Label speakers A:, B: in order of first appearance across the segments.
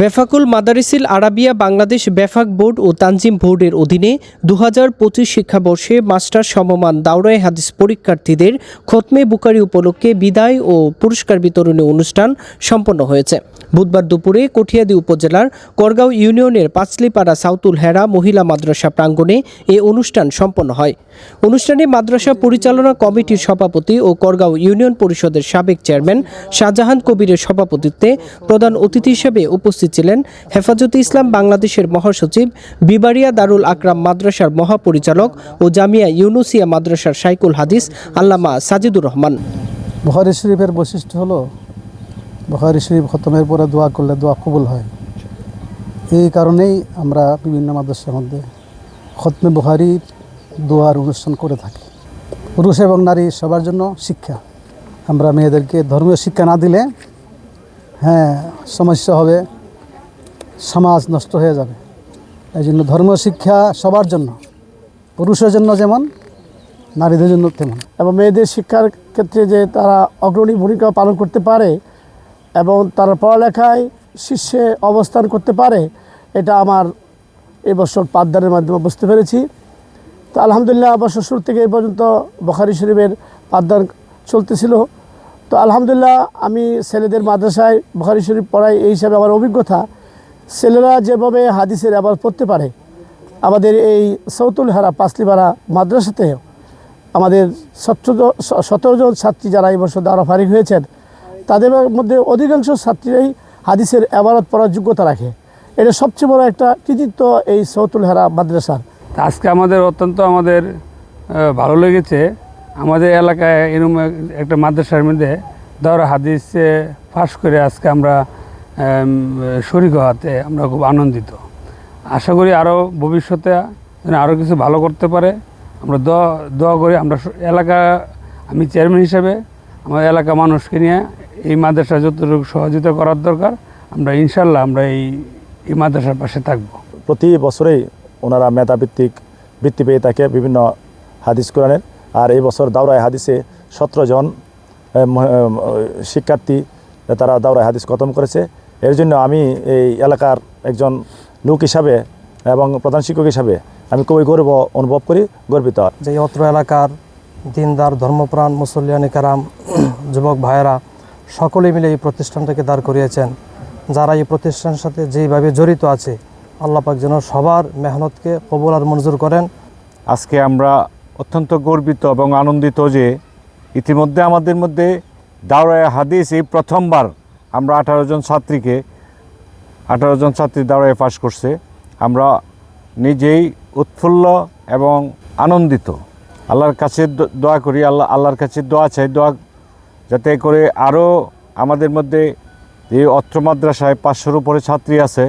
A: বেফাকুল Madarisil Arabia Bangladesh Befaq board ও তানজিম বোর্ডের অধীনে দু হাজার পঁচিশ শিক্ষাবর্ষে মাস্টার সমমান দাওরাই হাদিস পরীক্ষার্থীদের খতমে বুকারি উপলক্ষে বিদায় ও পুরস্কার বিতরণী অনুষ্ঠান সম্পন্ন হয়েছে। বুধবার দুপুরে কঠিয়াদি উপজেলার করগাঁও ইউনিয়নের পাঁচলিপাড়া সাউতুল হেরা মহিলা মাদ্রাসা প্রাঙ্গণে এ অনুষ্ঠান সম্পন্ন হয়। অনুষ্ঠানে মাদ্রাসা পরিচালনা কমিটির সভাপতি ও করগাঁও ইউনিয়ন পরিষদের সাবেক চেয়ারম্যান শাহজাহান কবিরের সভাপতিত্বে প্রধান অতিথি হিসেবে উপস্থিত ছিলেন হেফাজতে ইসলাম বাংলাদেশের মহাসচিব বিবারিয়া দারুল আকরাম মাদ্রাসার মহাপরিচালক ও জামিয়া ইউনুসিয়া মাদ্রাসার সাইকুল হাদিস আল্লামা সাজিদুর রহমান।
B: বহারি শরীফের বৈশিষ্ট্য হলো, বুখারি শরীফ খতমের পরে দোয়া করলে দোয়া কবুল হয়। এই কারণেই আমরা বিভিন্ন মাদ্রাসার মধ্যে খতমে বুখারির দোয়ার অনুষ্ঠান করে থাকি। পুরুষ এবং নারী সবার জন্য শিক্ষা। আমরা মেয়েদেরকে ধর্মীয় শিক্ষা না দিলে হ্যাঁ সমস্যা হবে, সমাজ নষ্ট হয়ে যাবে। এই জন্য ধর্মীয় শিক্ষা সবার জন্য, পুরুষের জন্য যেমন, নারীদের জন্য তেমন।
C: এবং মেয়েদের শিক্ষার ক্ষেত্রে যে তারা অগ্রণী ভূমিকা পালন করতে পারে এবং তারা পড়ালেখায় শীর্ষে অবস্থান করতে পারে, এটা আমার এবছর পাঠদানের মাধ্যমে বুঝতে পেরেছি। তো আলহামদুলিল্লাহ বছর শুরু থেকে এই পর্যন্ত বখারি শরীফের পাঠদান চলতেছিল। তো আলহামদুলিল্লাহ আমি ছেলেদের মাদ্রাসায় বখারি শরীফ পড়াই, এই হিসাবে আমার অভিজ্ঞতা। ছেলেরা যেভাবে হাদিসের আবার পড়তে পারে, আমাদের এই সৌতুল হারা পাঁচলিপাড়া মাদ্রাসাতেও আমাদের সতেরো সতেরো জন ছাত্রী যারা এই বছর দ্বারা ফারিক হয়েছেন, তাদের মধ্যে অধিকাংশ ছাত্রীরাই হাদিসের অ্যাবারত পড়ার যোগ্যতা রাখে। এটা সবচেয়ে বড় একটা কৃতিত্ব এই সৌতুল হারা মাদ্রাসার।
D: আজকে আমাদের অত্যন্ত আমাদের ভালো লেগেছে। আমাদের এলাকায় এরকম একটা মাদ্রাসার মধ্যে দর হাদিস ফাঁস করে আজকে আমরা আম, শরিক হওয়াতে আমরা খুব আনন্দিত। আশা করি আরও ভবিষ্যতে আরও কিছু ভালো করতে পারে। আমরা দোয়া দোয়া করি আমরা এলাকা আমি চেয়ারম্যান হিসেবে আমার এলাকা মানুষকে নিয়ে এই মাদ্রাসা যতটুকু সহযোগিতা করার দরকার আমরা ইনশাল্লাহ আমরা এই এই মাদ্রাসার পাশে থাকব।
E: প্রতি বছরেই ওনারা মেধাভিত্তিক বৃত্তি পেয়ে থাকে বিভিন্ন হাদিস কোরআনের। আর এই বছর দাওরায় হাদিসে সতেরো জন শিক্ষার্থী তারা দাওরায় হাদিস খতম করেছে। এর জন্য আমি এই এলাকার একজন লোক হিসাবে এবং প্রধান শিক্ষক হিসাবে আমি খুবই গর্ব অনুভব করি গর্বিত।
F: যে এই অত্র এলাকার দিনদার ধর্মপ্রাণ মুসল্লিয়ানি কারাম যুবক ভাইয়েরা সকলে মিলে এই প্রতিষ্ঠানটাকে দাঁড় করিয়েছেন। যারা এই প্রতিষ্ঠানের সাথে যেইভাবে জড়িত আছে আল্লাপাক যেন সবার মেহনতকে কবুল আর মঞ্জুর করেন।
G: আজকে আমরা অত্যন্ত গর্বিত এবং আনন্দিত যে ইতিমধ্যে আমাদের মধ্যে দাওরায় হাদিস এই প্রথমবার আমরা আঠারো জন ছাত্রীকে, আঠারো জন ছাত্রী দাওরায় পাশ করছে। আমরা নিজেই উৎফুল্ল এবং আনন্দিত। আল্লাহর কাছে দোয়া করি আল্লাহ আল্লাহর কাছে দোয়া চাই, দোয়া যাতে করে আরও আমাদের মধ্যে যে অত্র মাদ্রাসায় পাঁচশোর উপরে ছাত্রী আছে,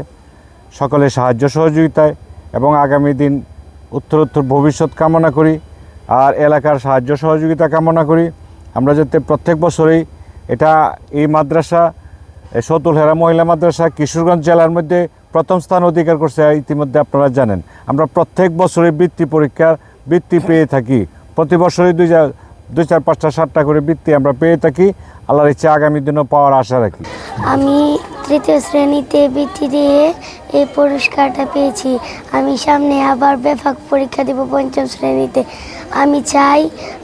G: সকলে সাহায্য সহযোগিতায় এবং আগামী দিন উত্তরোত্তর ভবিষ্যৎ কামনা করি। আর এলাকার সাহায্য সহযোগিতা কামনা করি। আমরা যাতে প্রত্যেক বছরেই এটা এই মাদ্রাসা সতুল হেরা মহিলা মাদ্রাসা কিশোরগঞ্জ জেলার মধ্যে প্রথম স্থান অধিকার করছে ইতিমধ্যে আপনারা জানেন। আমরা প্রত্যেক বছরে বৃত্তি পরীক্ষার বৃত্তি পেয়ে থাকি। প্রতি বছরই দুই যা- দুই চার, পাঁচটা, সাতটা করে বৃত্তি আমরা পেয়ে থাকি। আল্লাহর ইচ্ছা আগামী দিনও পাওয়ার আশা রাখি।
H: আমি তৃতীয় শ্রেণীতে বৃত্তি দিয়ে এই পুরস্কারটা পেয়েছি। আমি সামনে আবার ব্যাপক পরীক্ষা দেব পঞ্চম শ্রেণীতে। আমি চাই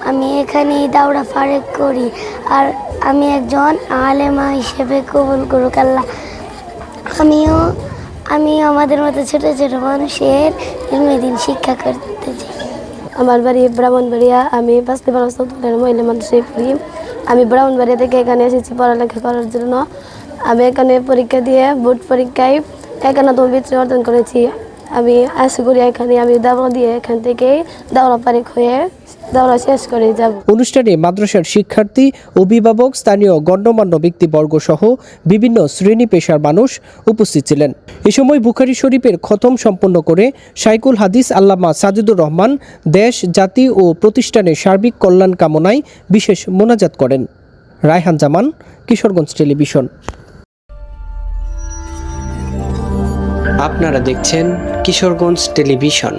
H: আমি এখানে দাউড়া ফারেক করি। আর আমি একজন আলেমা হিসেবে কবুল করুক আল্লাহ। আমিও আমি আমাদের মতো ছোট ছোট মানুষের দিন শিক্ষা করতে চাই।
I: আমার বাড়ি ব্রাহ্মণবাড়িয়া। আমি বাঁচতে পারো মহিলা মানুষই পড়ি আমি ব্রাহ্মণবাড়িয়া থেকে এখানে এসেছি পড়ালেখা করার জন্য। আমি এখানে পরীক্ষা দিয়ে বোর্ড পরীক্ষায় একান্নতম বৃত্তি অর্জন করেছি। আমি আশা করি এখানে আমি দাওয়া দিয়ে এখান থেকেই দাওয়া পারিক হয়ে দাওয়া শেষ করে যাব।
A: অনুষ্ঠানে মাদ্রাসার শিক্ষার্থী, অভিভাবক, স্থানীয় গণ্যমান্য ব্যক্তিবর্গ সহ বিভিন্ন শ্রেণি পেশার মানুষ উপস্থিত ছিলেন। এ সময় বুখারি শরীফের খতম সম্পন্ন করে সাইকুল হাদিস আল্লামা সাজিদুর রহমান দেশ, জাতি ও প্রতিষ্ঠানের সার্বিক কল্যাণ কামনায় বিশেষ মোনাজাত করেন। রায়হান জামান, কিশোরগঞ্জ টেলিভিশন। আপনারা দেখছেন কিশোরগঞ্জ টেলিভিশন।